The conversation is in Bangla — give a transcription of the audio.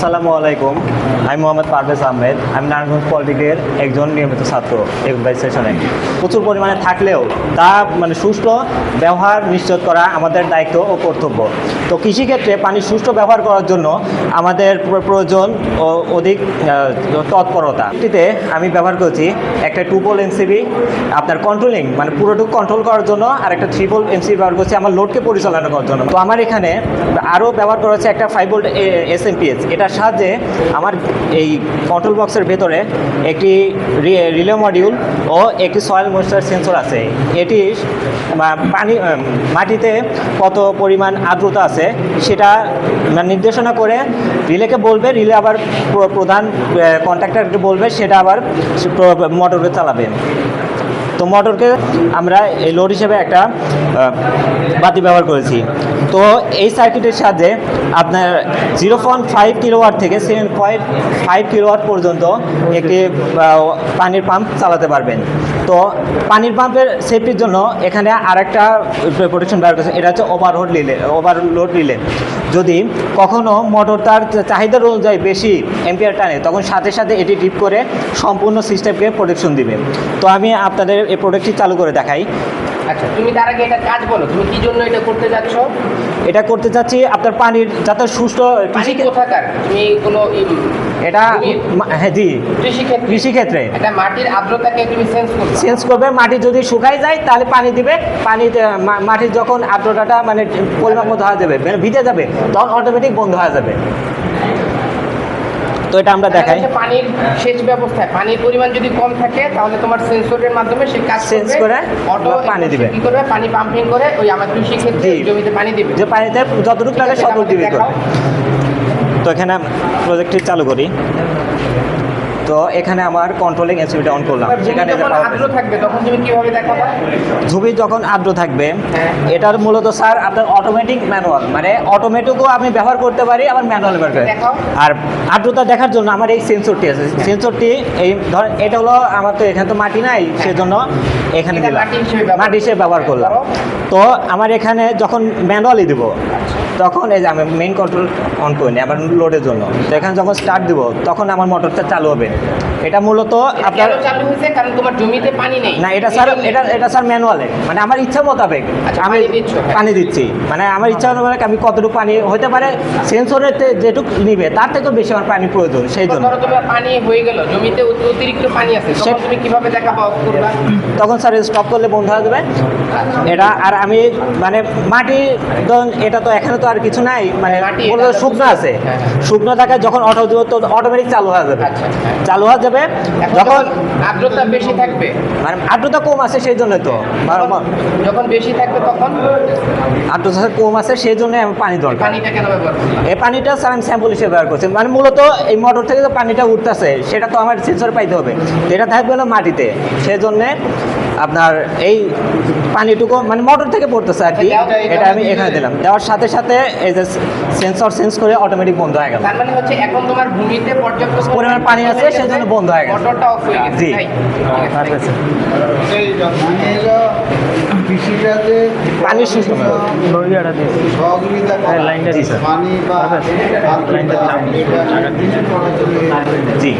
আসসালামু আলাইকুম। আমি মোহাম্মদ পারভেজ আহমেদ। আমি নারায়ণগঞ্জ পলিটিকের একজন নিয়মিত ছাত্র এগুলাই সেশনে। প্রচুর পরিমাণে থাকলেও তা মানে সুষ্ঠু ব্যবহার নিশ্চিত করা আমাদের দায়িত্ব ও কর্তব্য। তো কৃষিক্ষেত্রে পানি সুষ্ঠু ব্যবহার করার জন্য আমাদের প্রয়োজন ও অধিক তৎপরতা। এটিতে আমি ব্যবহার করেছি একটা টুপল এনসিবি আপনার কন্ট্রোলিং মানে পুরোটুকু কন্ট্রোল করার জন্য, আর একটা ট্রিপল এমসি ব্যবহার করছি আমার লোডকে পরিচালনা করার জন্য। তো আমার এখানে আরও ব্যবহার করা হচ্ছে একটা ফাইভ ভোল্ট এস এম এটার সাহায্যে আমার এই কন্ট্রোল বক্সের ভেতরে একটি রিলে মডিউল ও একটি সয়েল ময়েশ্চার সেন্সর আছে। এটি পানি মাটিতে কত পরিমাণ আর্দ্রতা আছে সেটা নির্দেশনা করে রিলেকে বলবে, রিলে আবার প্রধান কন্ট্রাক্টরকে বলবে, সেটা আবার মোটরে চালাবে। তো মোটরকে আমরা এই লোড হিসেবে একটা বাতি ব্যবহার করেছি। তো এই সার্কিটের সাহায্যে আপনার জিরো পয়েন্ট ফাইভ কিলোওয়াট থেকে সেভেন পয়েন্ট ফাইভ কিলোওয়াট পর্যন্ত একটি পানির পাম্প চালাতে পারবেন। তো পানির পাম্পের সেফটির জন্য এখানে আরেকটা প্রোটেকশন ব্যবহার করেছে এটা হচ্ছে ওভারলোড রিলে ওভারলোড রিলে যদি কখনো মোটর তার চাহিদার অনুযায়ী বেশি এম্পিয়ার টানে, তখন সাথে সাথে এটি ডিপ করে সম্পূর্ণ সিস্টেমকে প্রোটেকশন দিবে। তো আমি আপনাদের এই প্রোডাক্টটি চালু করে দেখাই। আচ্ছা তুমি তার আগে এটা কাজ বলো তুমি কি জন্য এটা করতে যাচ্ছ? এটা করতে চাচ্ছি আপনার পানির যাতে সুষ্ঠু পানি কৃষি কোথাকার? তুমি কোনো এটা হ্যাঁ জি। কৃষিক্ষেত্রে? কৃষিক্ষেত্রে। এটা মাটির আর্দ্রতাকে তুমি সেন্স করবে। চেঞ্জ করবে মাটি যদি শুকাই যায় তাহলে পানি দিবে। পানি মাটির যখন আর্দ্রতাটা মানে পরিমাপ মতো হয়ে যাবে মানে ভিজে যাবে তখন অটোমেটিক বন্ধ হয়ে যাবে। তো এটা আমরা দেখাই। পানির সেচ ব্যবস্থায় পানির পরিমাণ যদি কম থাকে তাহলে তোমার সেন্সরের মাধ্যমে সে কাজ সেন্স করে অটো পানি দিবে। কি করবে? পানি পাম্পিং করে ওই আমার কৃষি ক্ষেত্রে। জমিতে পানি দিবে। যে পানিতে যতটুকু লাগে ততটুকু দিবে তো এখানে প্রজেক্টটি চালু করি। তো এখানে আমার কন্ট্রোলিং এসিবিটা অন করলাম। সেখানে যখন আর্দ্র থাকবে তখন তুমি কীভাবে দেখাবা ঝুবি যখন আর্দ্র থাকবে হ্যাঁ। এটার মূলত স্যার আপনার অটোমেটিক ম্যানুয়াল মানে অটোমেটিকও আমি ব্যবহার করতে পারি আবার ম্যানুয়াল ব্যবহার। আর আর্দ্রতা দেখার জন্য আমার এই সেন্সরটি আছে। সেন্সরটি এই ধর এটা হলো আমার তো এখানে তো মাটি নাই সেজন্য এখানে দিলাম। মাটি হিসেবে ব্যবহার করলাম। তো আমার এখানে যখন ম্যানুয়ালি দিব তখন এই যে আমি মেইন কন্ট্রোল অন করি আবার লোডের জন্য। তো এখানে যখন স্টার্ট দিব তখন আমার মোটরটা চালু হবে। এটা মূলত আপনার চালু হয়েছে? কারণ তোমার জমিতে পানি নেই। না এটা স্যার এটা এটা স্যার ম্যানুয়ালে মানে আমার ইচ্ছা মোতাবেক আচ্ছা, আমি পানি দিচ্ছ, হ্যাঁ। মানে আমার ইচ্ছা মোতাবেক আমি কতটুকু পানি হতে পারে সেন্সরের যেটুকু নিবে তার থেকেও বেশি আমার পানি প্রয়োজন সেই জন্য। ধরো তোমার পানি হয়ে গেল জমিতে অতিরিক্ত পানি আছে তুমি কীভাবে দেখা করবা তখন স্যার স্টপ করলে বন্ধ হয়ে যাবে। এটা আর আমি মানে মাটি এটা তো এখানে তো আর কিছু নাই মানে মূলত শুকনো আছে। হ্যাঁ, হ্যাঁ। শুকনো থাকায় যখন অটো দিব তো অটোমেটিক চালু হয়ে যাবে। আচ্ছা, হ্যাঁ। চালু হয়ে যাবে যখন আর্দ্রতা বেশি থাকবে। মানে আর্দ্রতা কম আছে সেই জন্য তো। যখন বেশি থাকবে তখন? আর্দ্রতা কম আছে সেই জন্য আমি পানি দরকার। পানিটা কেন ব্যবহার করবে এই পানিটা স্যার আমি স্যাম্পল হিসেবে ব্যবহার করছি। মানে মূলত এই মোটর থেকে যে পানিটা উঠতেছে সেটা তো আমার সেন্সর পাইতে হবে। এটা থাকবে হলো মাটিতে। সেই জন্যে আপনার এই পানিটুকু মানে মোটর থেকে পড়তেছে আর কি। এটা আমি এখানে দিলাম। দেওয়ার সাথে সাথে এই যে সেন্সর সেন্স করে অটোমেটিক বন্ধ হয়ে গেল। মানে হচ্ছে এখন তোমার ভূমিতে পর্যাপ্ত পরিমাণ পানি আছে, সেই জন্য বন্ধ হয়ে গেছে। মোটরটা অফ হয়ে কৃষিকাজে পানির জি।